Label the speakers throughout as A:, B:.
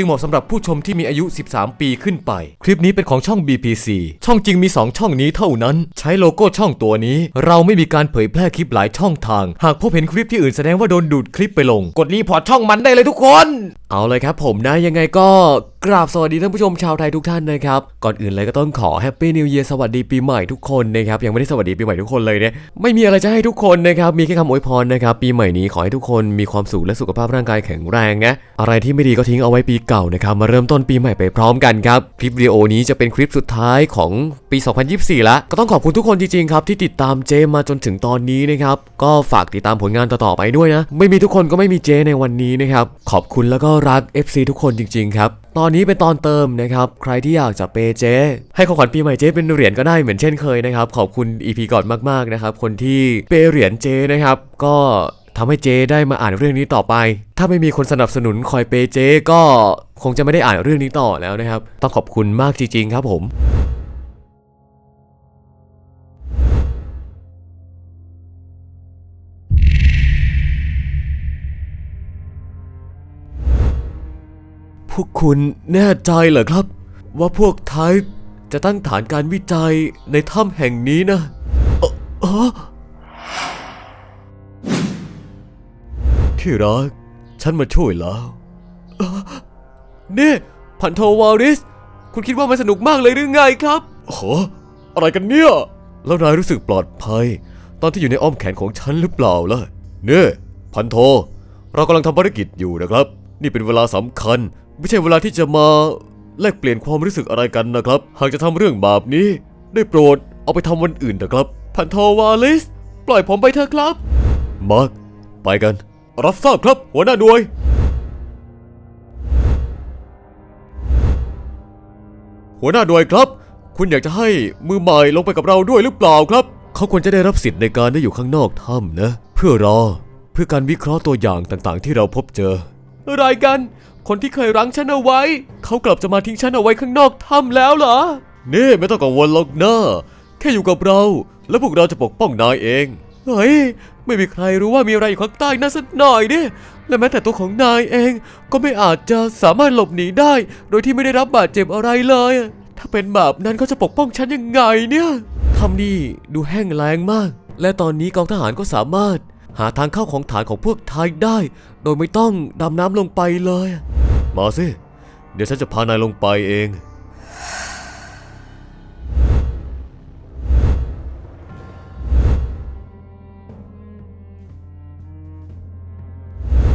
A: จึงเหมาะสำหรับผู้ชมที่มีอายุ 13 ปีขึ้นไป คลิปนี้เป็นของช่อง BPC ช่องจริงมี 2 ช่องนี้เท่านั้น ใช้โลโก้ช่องตัวนี้ เราไม่มีการเผยแพร่คลิปหลายช่องทาง หากพบเห็นคลิปที่อื่นแสดงว่าโดนดูดคลิปไปลง กดรีพอร์ตช่องมันได้เลยทุกคน เอาเลยครับผมนะยังไงก็กราบสวัสดีท่านผู้ชมชาวไทยทุกท่านนะครับ ก่อนอื่นเลยก็ต้องขอแฮปปี้นิวเ a ียร์สวัสดีปีใหม่ทุกคนนะครับ ยังไม่ได้สวัสดีปีใหม่ทุกคนเลยเนี่ยไม่มีอะไรจะให้ทุกคนนะครับ มีแค่คำอวยพรนะครับ ปีใหม่นี้ขอให้ทุกคนมีความสุขและสุขภาพร่างกายแข็งแรงนะอะไรที่ไม่ดีก็ทิ้งเอาไว้ปีเก่านะครับมาเริ่มต้นปีใหม่ไปพร้อมกันครับคลิปวิดีโอนี้จะเป็นคลิปสุดท้ายของปี 2024 ละก็ต้องขอบคุณทุกคนจริงๆครับที่ติดตามเจมาจนถึงตอนนี้นะครับก็ฝากติดตามผลงานต่อๆไปด้วยนะไม่มีทุกคนก็ไม่มีเจในวันนี้นะครับขอบคุณแล้วก็รัก FC ทุกคนจริงๆครับตอนนี้เป็นตอนเติมนะครับ ใครที่อยากจะเปย์เจ ให้ของขวัญปีใหม่เจเป็นเหรียญก็ได้เหมือนเช่นเคยนะครับ ขอบคุณ EP ก่อนมากๆนะครับ คนที่เปย์เหรียญเจนะครับ ก็ ทำให้เจได้มาอ่านเรื่องนี้ต่อไป ถ้าไม่มีคนสนับสนุนคอยเปย์เจ ก็คงจะไม่ได้อ่านเรื่องนี้ต่อแล้วนะครับ ต้องขอบคุณมากจริง ๆ ครับผมพวกคุณแน่ใจเหรอครับ ว่าพวกไทป์จะตั้งฐานการวิจัยในถ้ำแห่งนี้นะเอ่อ ที่รัก ฉันมาช่วยแล้วเอ่อนี่พันโทวาริส คุณคิดว่ามันสนุกมากเลยหรือไงครับโหอะไรกันเนี่ย แล้วนายรู้สึกปลอดภัย ตอนที่อยู่ในอ้อมแขนของฉันหรือเปล่าล่ะเนี่ยพันโท เรากำลังทำภารกิจอยู่นะครับ นี่เป็นเวลาสำคัญ ไม่ใช่เวลาที่จะมาแลกเปลี่ยนความรู้สึกอะไรกันนะครับ หากจะทำเรื่องแบบนี้ ได้โปรดเอาไปทำวันอื่นนะครับ พันโทวาลิส ปล่อยผมไปเถอะครับ มาร์คไปกัน รับทราบครับ หัวหน้าหน่วย หัวหน้าหน่วยครับ คุณอยากจะให้มือใหม่ลงไปกับเราด้วยหรือเปล่าครับ เขาควรจะได้รับสิทธิ์ในการได้อยู่ข้างนอกถ้ำนะ เพื่อรอ เพื่อการวิเคราะห์ตัวอย่างต่างๆ ที่เราพบเจออะไรกัน คนที่เคยรั้งฉันเอาไว้ เขากลับจะมาทิ้งฉันเอาไว้ข้างนอกถ้ำแล้วเหรอ นี่ไม่ต้องกังวลหรอกนะแค่อยู่กับเรา แล้วพวกเราจะปกป้องนายเอง เฮ้ย ไม่มีใครรู้ว่ามีอะไรอยู่ข้างใต้นั่นสักหน่อยดิและแม้แต่ตัวของนายเองก็ไม่อาจจะสามารถหลบหนีได้ โดยที่ไม่ได้รับบาดเจ็บอะไรเลย ถ้าเป็นแบบนั้นเขาจะปกป้องฉันยังไงเนี่ยทำนี่ดูแห้งแล้งมาก และตอนนี้กองทหารก็สามารถ หาทางเข้าของฐานของพวกไทยได้ โดยไม่ต้องดำน้ำลงไปเลย มาสิ เดี๋ยวฉันจะพานายลงไปเอง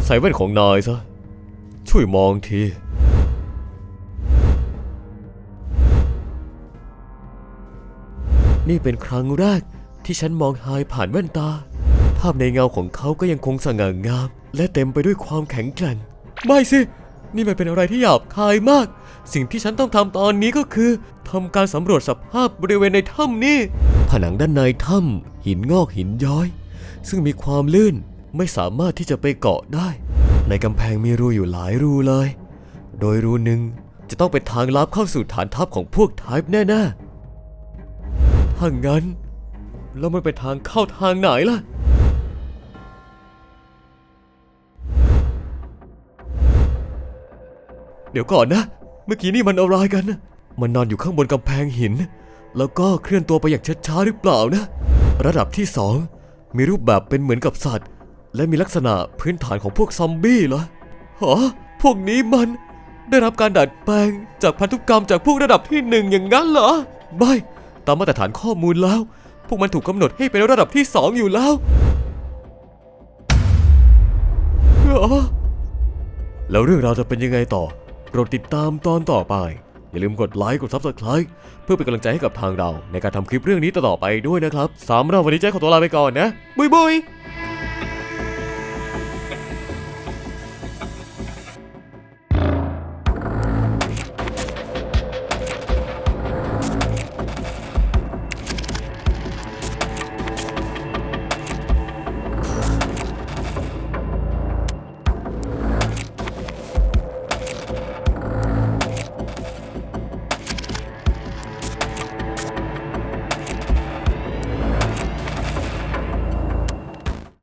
A: ใส่แว่นของนายซะ ช่วยมองที นี่เป็นครั้งแรกที่ฉันมองไฮผ่านแว่นตา ภาพในเงาของเขาก็ยังคงสง่างาม และเต็มไปด้วยความแข็งแกร่ง ไม่สิ นี่มันเป็นอะไรที่หยาบคายมาก สิ่งที่ฉันต้องทำตอนนี้ก็คือทำการสำรวจสภาพบริเวณในถ้ำนี่ ผนังด้านในถ้ำหินงอกหินย้อย ซึ่งมีความลื่น ไม่สามารถที่จะไปเกาะได้ ในกำแพงมีรูอยู่หลายรูเลย โดยรูหนึ่งจะต้องเป็นทางลับเข้าสู่ฐานทัพของพวกไทป์แน่ๆถ้างั้น แล้วมันเป็นทางเข้าทางไหนล่ะ เดี๋ยวก่อนนะ เมื่อกี้นี่มันอะไรกัน มันนอนอยู่ข้างบนกำแพงหิน แล้วก็เคลื่อนตัวไปอย่างช้าๆหรือเปล่านะ ระดับที่สองมีรูปแบบเป็นเหมือนกับสัตว์ และมีลักษณะพื้นฐานของพวกซอมบี้เหรอฮะพวกนี้มันได้รับการดัดแปลงจากพันธุกรรมจากพวกระดับที่หนึ่งอย่างนั้นเหรอ ไม่ ตามมาตรฐานข้อมูลแล้ว พวกมันถูกกำหนดให้เป็นระดับที่สองอยู่แล้วแล้วเรื่องราวจะเป็นยังไงต่อ โปรดติดตามตอนต่อไป อย่าลืมกดไลค์ กด Subscribe เพื่อเป็นกำลังใจให้กับทางเรา ในการทำคลิปเรื่องนี้ต่อไปด้วยนะครับสำหรับวันนี้เจ๊ขอตัวลาไปก่อนนะบุยบุย